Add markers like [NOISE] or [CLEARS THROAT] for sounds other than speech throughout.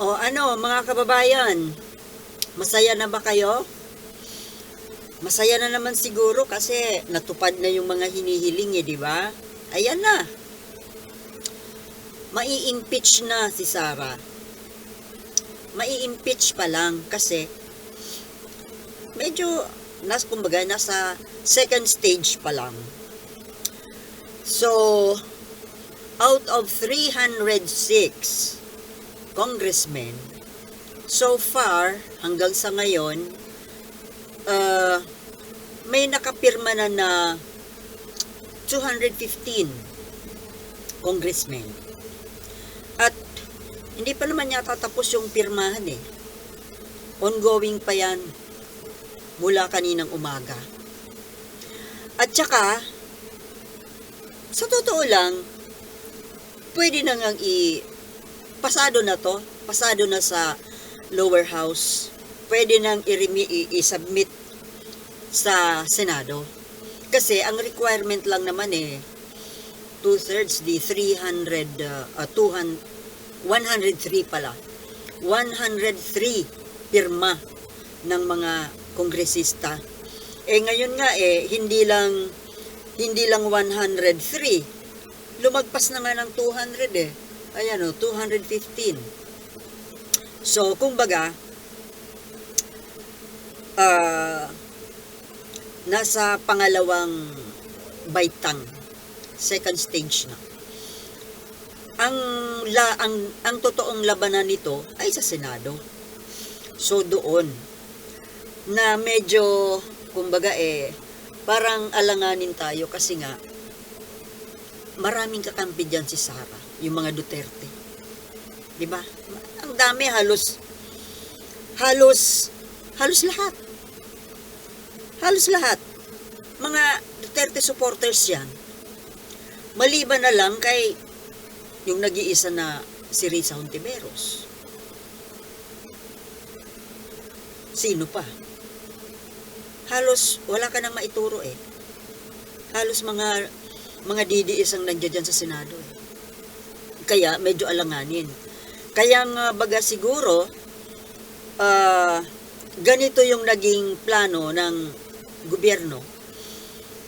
O ano, mga kababayan, masaya na ba kayo? Masaya na naman siguro kasi natupad na yung mga hinihiling eh, di ba? Ayan na. Mai-impeach na si Sara. Mai-impeach pa lang kasi medyo nas kumbaga nasa second stage pa lang. So, out of 306 congressmen, so far, hanggang sa ngayon, uh, may nakapirma na na 215 congressmen. At hindi pa naman yata tapos yung pirmahan eh. Ongoing pa yan mula kaninang umaga. At saka, sa totoo lang, pwede na ngang i pasado na to, pasado na sa lower house. Pwede nang i-submit sa Senado. Kasi ang requirement lang naman eh, two-thirds, di 300, uh, uh, 200, 103 pala. 103 pirma ng mga kongresista. Eh ngayon nga eh, hindi lang hindi lang 103. Lumagpas na nga ng 200 eh. Ayan o, 215. So, kumbaga, ah, nasa pangalawang baitang, second stage na. Ang la ang ang totoong labanan nito ay sa Senado. So doon na medyo kumbaga eh parang alanganin tayo kasi nga maraming kakampi diyan si Sara, yung mga Duterte. 'Di ba? Ang dami halos halos halos lahat. Halos lahat. Mga Duterte supporters 'yan. Maliban na lang kay yung nag-iisa na si Risa Hontiveros. Sino pa? Halos wala ka nang maituro eh. Halos mga mga DDS ang nandiyan sa Senado. Kaya medyo alanganin. Kaya nga baga siguro ah, ganito yung naging plano ng gobyerno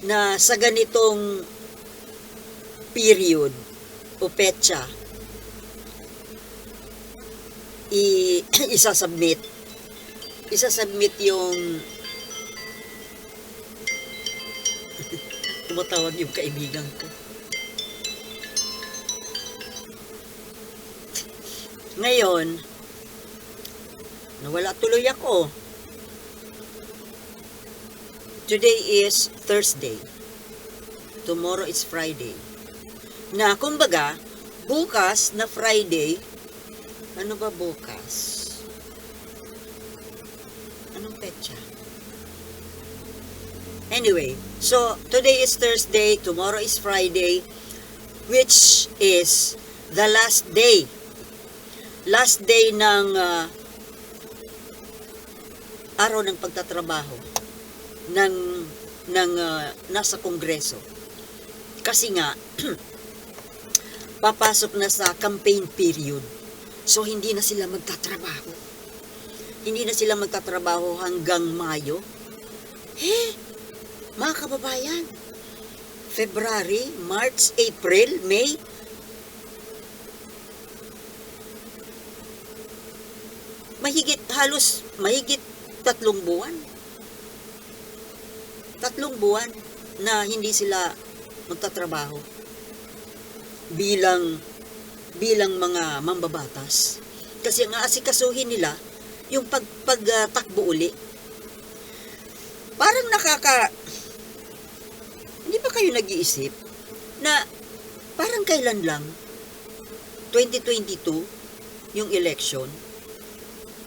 na sa ganitong period o petsa i [CLEARS THROAT] isasubmit isasubmit yung tumatawag yung kaibigan ko ngayon nawala tuloy ako today is Thursday tomorrow is Friday na kumbaga, bukas na Friday, ano ba bukas? Anong petsa? Anyway, so today is Thursday, tomorrow is Friday, which is the last day. Last day ng ah, araw ng pagtatrabaho ng ng ah, nasa kongreso. Kasi nga [CLEARS THROAT] papasok na sa campaign period. So, hindi na sila magtatrabaho. Hindi na sila magtatrabaho hanggang Mayo. Eh, mga kababayan, February, March, April, May, mahigit halos mahigit tatlong buwan. Tatlong buwan na hindi sila magtatrabaho bilang bilang mga mambabatas. Kasi ang aasikasuhin nila yung pag, pagtakbo uli. Parang nakaka hindi ba kayo nag-iisip na parang kailan lang 2022 yung election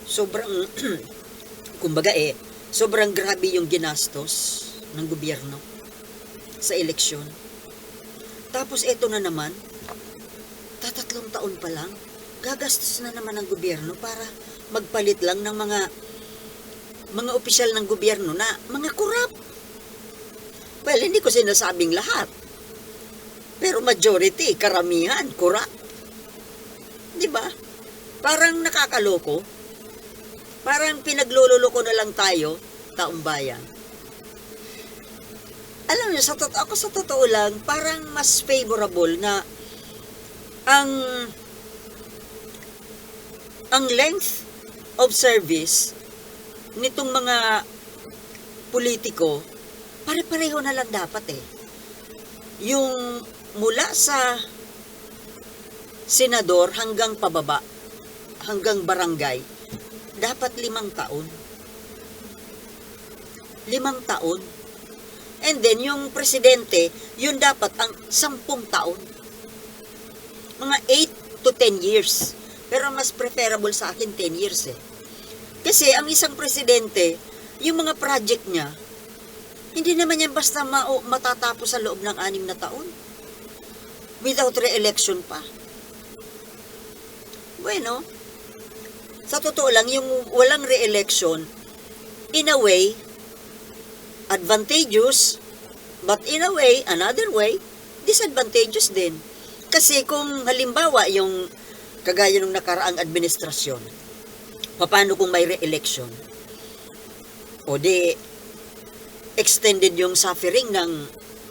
sobrang [CLEARS THROAT] kumbaga eh sobrang grabe yung ginastos ng gobyerno sa eleksyon. Tapos eto na naman, tatatlong taon pa lang, gagastos na naman ng gobyerno para magpalit lang ng mga mga opisyal ng gobyerno na mga kurap. Well, hindi ko sinasabing lahat. Pero majority, karamihan, corrupt. Di ba? Parang nakakaloko. Parang pinaglululoko na lang tayo, taong bayan. Alam niyo, sa totoo, ako sa totoo lang, parang mas favorable na ang ang length of service nitong mga politiko, pare-pareho na lang dapat eh. Yung mula sa senador hanggang pababa, hanggang barangay, dapat limang taon. Limang taon. And then, yung presidente, yun dapat ang sampung taon. Mga 8 to 10 years. Pero mas preferable sa akin 10 years eh. Kasi ang isang presidente, yung mga project niya, hindi naman yan basta matatapos sa loob ng anim na taon. Without re-election pa. Bueno, sa totoo lang, yung walang re-election, in a way, advantageous, but in a way, another way, disadvantageous din. Kasi kung halimbawa yung kagaya ng nakaraang administrasyon, paano kung may re-election? O di, extended yung suffering ng,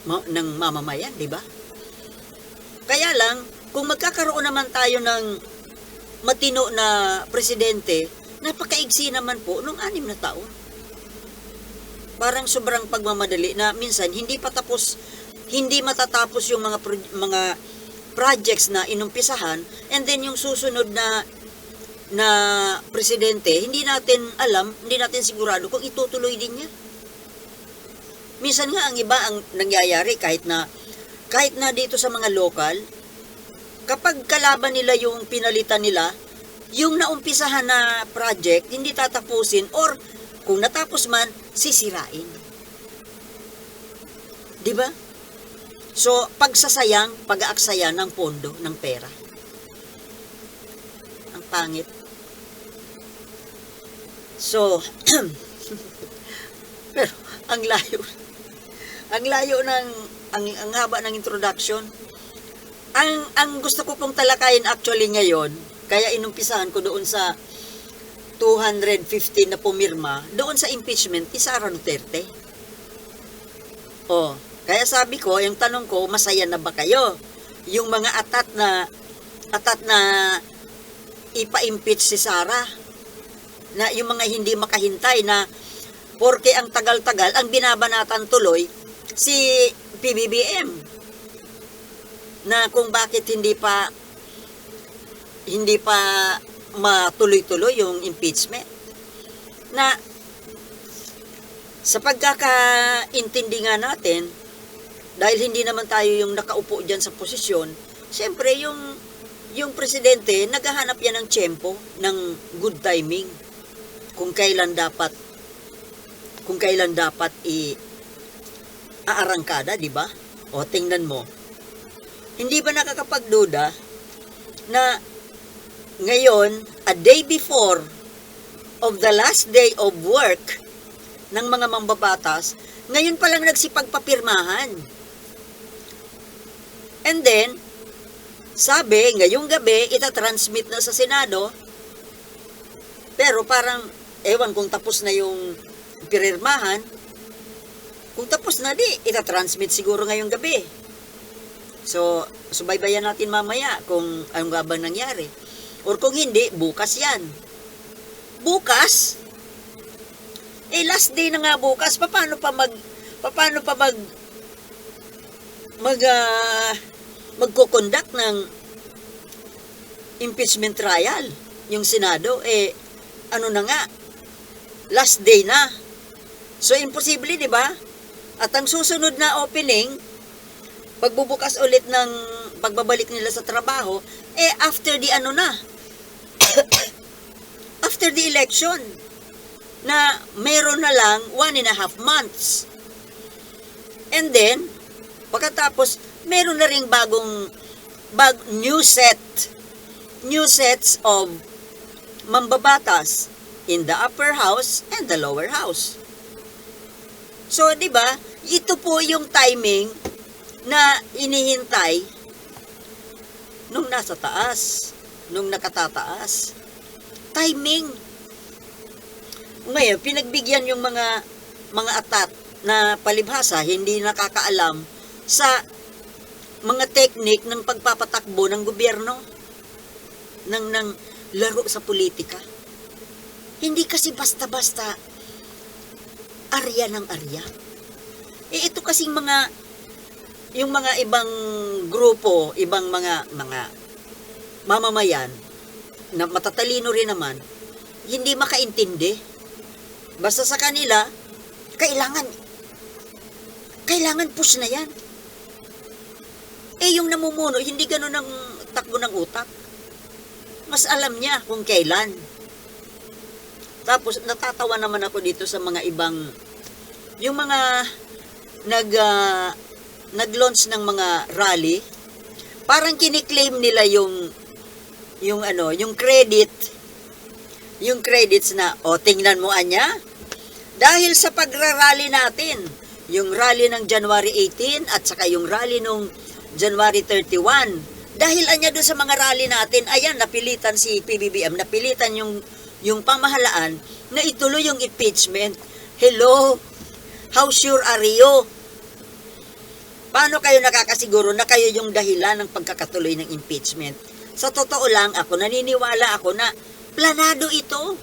ng mamamayan, di ba? Kaya lang, kung magkakaroon naman tayo ng matino na presidente, napakaigsi naman po nung anim na taon. Parang sobrang pagmamadali na minsan hindi pa tapos, hindi matatapos yung mga pro- mga projects na inumpisahan and then yung susunod na na presidente, hindi natin alam, hindi natin sigurado kung itutuloy din niya. Minsan nga ang iba ang nangyayari kahit na kahit na dito sa mga local, kapag kalaban nila yung pinalitan nila, yung naumpisahan na project, hindi tatapusin or kung natapos man, sisirain. 'Di ba? So, pagsasayang, pag-aaksaya ng pondo, ng pera. Ang pangit. So, [CLEARS THROAT] ang layo. Ang layo ng ang, ang haba ng introduction. Ang ang gusto ko pong talakayin actually ngayon, kaya inumpisahan ko doon sa 250 na pumirma, doon sa impeachment ni Sara Duterte. Oh, kaya sabi ko, yung tanong ko, masaya na ba kayo? Yung mga atat na atat na ipa-impeach si Sara na yung mga hindi makahintay na porke ang tagal-tagal ang binabanatan tuloy si PBBM na kung bakit hindi pa hindi pa matuloy-tuloy yung impeachment. Na sa pagkakaintindi nga natin dahil hindi naman tayo yung nakaupo dyan sa posisyon siyempre yung yung presidente naghahanap yan ng tiyempo ng good timing kung kailan dapat kung kailan dapat i aarangkada, di ba? O tingnan mo. Hindi ba nakakapagduda na ngayon, a day before of the last day of work ng mga mambabatas, ngayon pa lang nagsipagpapirmahan. And then, sabi, ngayong gabi, itatransmit na sa Senado, pero parang, ewan kung tapos na yung pirirmahan, kung tapos na di, itatransmit siguro ngayong gabi. So, subaybayan natin mamaya kung anong nga nangyari. Or kung hindi, bukas yan. Bukas? Eh, last day na nga bukas, paano pa mag, paano pa mag, mag, uh, magkukonduct ng impeachment trial yung Senado? Eh, ano na nga, last day na. So, imposible, di ba? At ang susunod na opening, pagbubukas ulit ng pagbabalik nila sa trabaho, eh after the ano na, [COUGHS] after the election, na meron na lang one and a half months. And then, pagkatapos, meron na ring bagong, bag, new set, new sets of mambabatas in the upper house and the lower house. So, di ba, ito po yung timing na inihintay nung nasa taas, nung nakatataas. Timing. Ngayon, pinagbigyan yung mga mga atat na palibhasa, hindi nakakaalam sa mga teknik ng pagpapatakbo ng gobyerno ng ng laro sa politika. Hindi kasi basta-basta arya ng arya. Eh ito kasing mga yung mga ibang grupo, ibang mga mga mamamayan na matatalino rin naman, hindi makaintindi. Basta sa kanila, kailangan kailangan push na yan. Eh yung namumuno, hindi ganun ang takbo ng utak. Mas alam niya kung kailan. Tapos natatawa naman ako dito sa mga ibang yung mga nag ah, nag-launch ng mga rally, parang kiniklaim nila yung yung ano, yung credit yung credits na o tingnan mo anya dahil sa pagrarally natin yung rally ng January 18 at saka yung rally nung January 31 dahil anya doon sa mga rally natin ayan napilitan si PBBM napilitan yung yung pamahalaan na ituloy yung impeachment hello how sure are you Paano kayo nakakasiguro na kayo yung dahilan ng pagkakatuloy ng impeachment? Sa totoo lang, ako naniniwala ako na planado ito.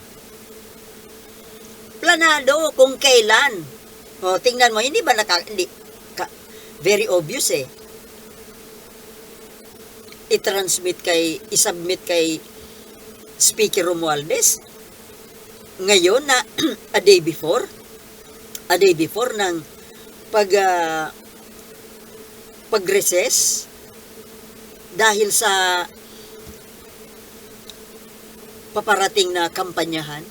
Planado kung kailan. O, tingnan mo, hindi ba naka, hindi, ka, very obvious eh. I-transmit kay, i-submit kay Speaker Romualdez. Ngayon na, [CLEARS THROAT] a day before, a day before ng pag, ah, pag-recess dahil sa paparating na kampanyahan?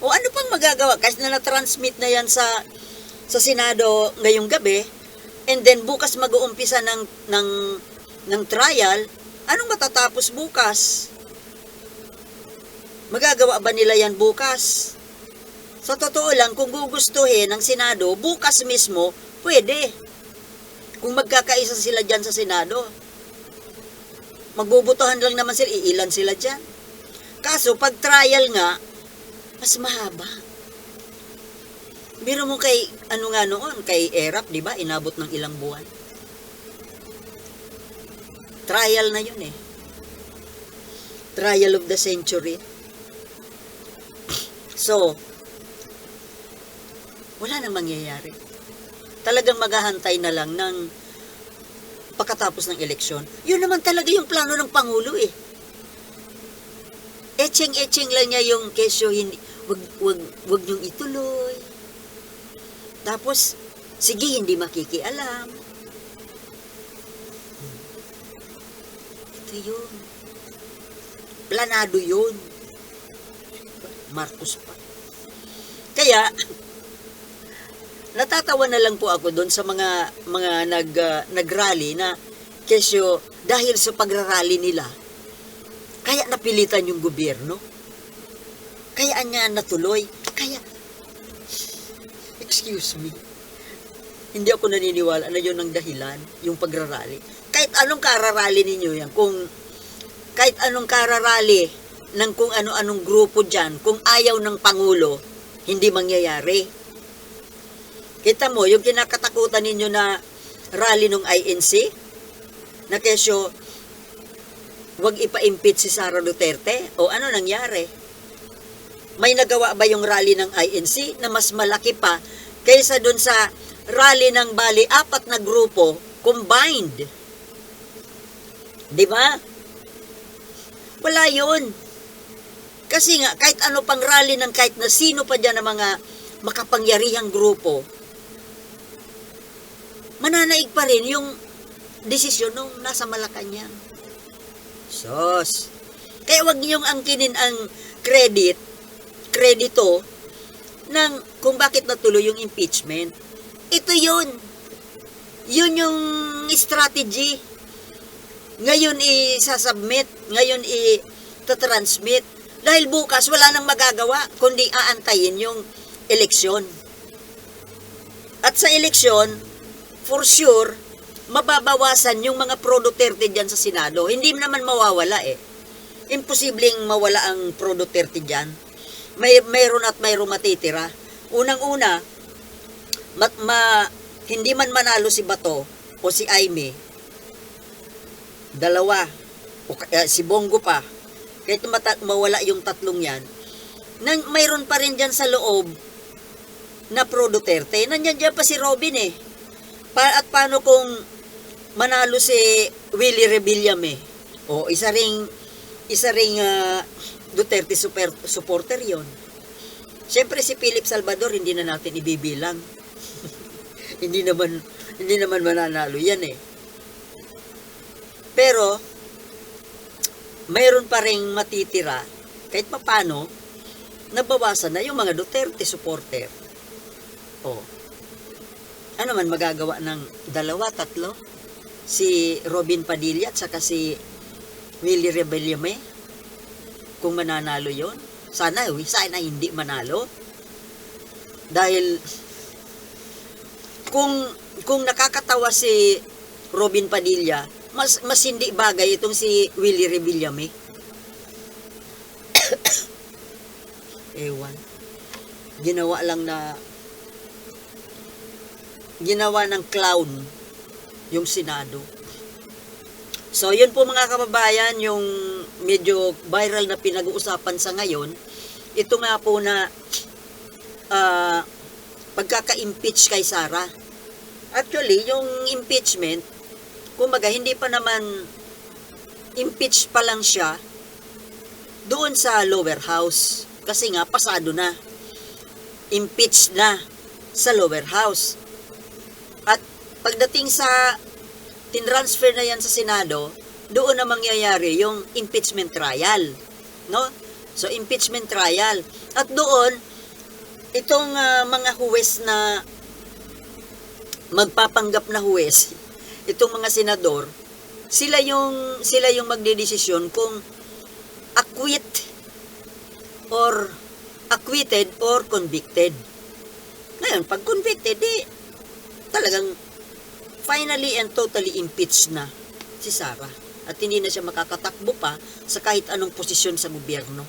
O ano pang magagawa? Kasi na na-transmit na yan sa sa Senado ngayong gabi and then bukas mag-uumpisa ng, ng, ng trial, anong matatapos bukas? Magagawa ba nila yan bukas? Sa totoo lang, kung gugustuhin ng Senado, bukas mismo, pwede. Kung magkakaisa sila dyan sa Senado, magbubutuhan lang naman sila, iilan sila dyan. Kaso, pag trial nga, mas mahaba. Biro mo kay, ano nga noon, kay Erap, di ba, inabot ng ilang buwan. Trial na yun eh. Trial of the century. So, wala nang mangyayari talagang maghahantay na lang ng pagkatapos ng eleksyon. Yun naman talaga yung plano ng Pangulo eh. Etching-etching lang niya yung kesyo, hindi, wag, wag, wag niyong ituloy. Tapos, sige, hindi makikialam. Ito yun. Planado yun. Marcos pa. Kaya, natatawa na lang po ako doon sa mga mga nag uh, nagrally na kesyo dahil sa pagrarally nila kaya napilitan yung gobyerno. Kaya anya natuloy. Kaya excuse me hindi ako naniniwala na yun ang dahilan yung pagrarally. Kahit anong kararally ninyo yan kung kahit anong kararally ng kung ano-anong grupo dyan kung ayaw ng Pangulo hindi mangyayari Kita mo, yung kinakatakutan ninyo na rally ng INC, na kesyo, wag ipa-impeach si Sara Duterte, o ano nangyari? May nagawa ba yung rally ng INC na mas malaki pa kaysa dun sa rally ng bali apat na grupo combined? Di ba? Wala yun. Kasi nga, kahit ano pang rally ng kahit na sino pa dyan ng mga makapangyarihang grupo, mananaig pa rin yung desisyon nung nasa Malacanang. Sos. Kaya wag niyong angkinin ang credit, kredito, ng kung bakit natuloy yung impeachment. Ito yun. Yun yung strategy. Ngayon i-submit, ngayon i-transmit. Dahil bukas wala nang magagawa, kundi aantayin yung eleksyon. At sa eleksyon, for sure, mababawasan yung mga pro Duterte dyan sa Senado. Hindi naman mawawala eh. Imposibleng mawala ang pro Duterte dyan. May, mayroon at mayroon matitira. Unang-una, ma, ma- hindi man manalo si Bato o si Aime, dalawa, o, eh, si Bongo pa, kahit mata- mawala yung tatlong yan, nan, mayroon pa rin dyan sa loob na pro Duterte. Nandiyan dyan pa si Robin eh. Pa, at paano kung manalo si Willie Rebillame? O isa ring isa ring ah, Duterte super, supporter yon. Siyempre si Philip Salvador hindi na natin ibibilang. [LAUGHS] hindi naman hindi naman mananalo yan eh. Pero mayroon pa ring matitira kahit papano nabawasan na yung mga Duterte supporter. O, ano man magagawa ng dalawa, tatlo? Si Robin Padilla at saka si Willie Rebellame? Kung mananalo yon Sana, sana hindi manalo. Dahil kung kung nakakatawa si Robin Padilla, mas mas hindi bagay itong si Willie Rebillame. [COUGHS] Ewan. Ginawa lang na ginawa ng clown yung Senado. So, yun po mga kababayan, yung medyo viral na pinag-uusapan sa ngayon, ito nga po na ah, pagkaka-impeach kay Sara. Actually, yung impeachment, kumbaga, hindi pa naman impeach pa lang siya doon sa lower house. Kasi nga, pasado na. Impeach na sa lower house. At pagdating sa tinransfer na yan sa Senado, doon na mangyayari yung impeachment trial. No? So, impeachment trial. At doon, itong ah, mga huwes na magpapanggap na huwes, itong mga senador, sila yung sila yung magdedesisyon kung acquit or acquitted or convicted. Ngayon, pag convicted, di talagang finally and totally impeached na si Sara. At hindi na siya makakatakbo pa sa kahit anong posisyon sa gobyerno.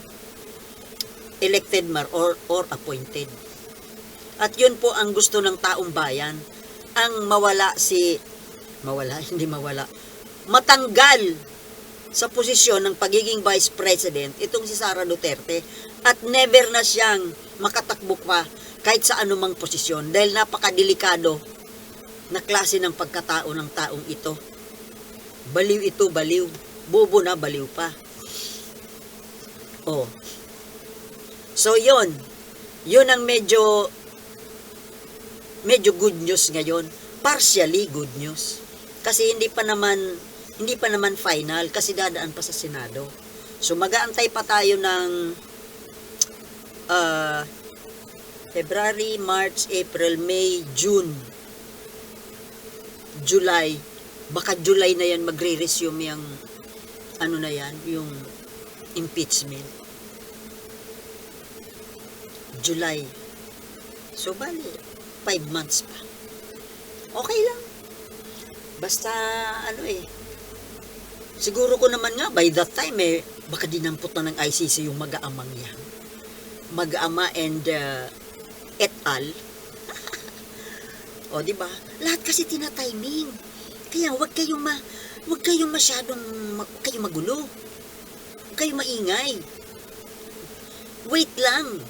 Elected man or, or appointed. At yun po ang gusto ng taong bayan. Ang mawala si, mawala, [LAUGHS] hindi mawala, matanggal sa posisyon ng pagiging vice president itong si Sara Duterte at never na siyang makatakbo pa kahit sa anumang posisyon dahil napakadelikado na klase ng pagkatao ng taong ito. Baliw ito, baliw. Bobo na, baliw pa. Oh. So, yon Yun ang medyo medyo good news ngayon. Partially good news. Kasi hindi pa naman hindi pa naman final kasi dadaan pa sa Senado. So mag-aantay pa tayo ng uh, February, March, April, May, June, July. Baka July na yan magre-resume yung ano na yan, yung impeachment. July. So, bali, five months pa. Okay lang. Basta, ano eh, siguro ko naman nga, by that time eh, baka dinampot na ng ICC yung mag-aamang yan. Mag-ama and uh, et al. [LAUGHS] o, di ba? Lahat kasi tina-timing. Kaya wag kayong ma wag kayong masyadong ma- wag kayong magulo. Wag kayong maingay. Wait lang.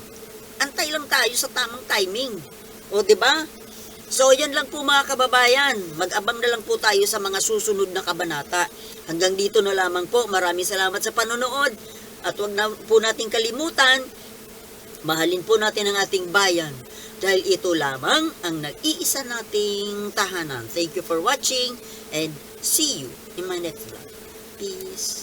Antay lang tayo sa tamang timing. O, di ba? So, yan lang po mga kababayan. Mag-abang na lang po tayo sa mga susunod na kabanata. Hanggang dito na lamang po. Maraming salamat sa panonood. At wag na po nating kalimutan, mahalin po natin ang ating bayan. Dahil ito lamang ang nag-iisa nating tahanan. Thank you for watching and see you in my next vlog. Peace.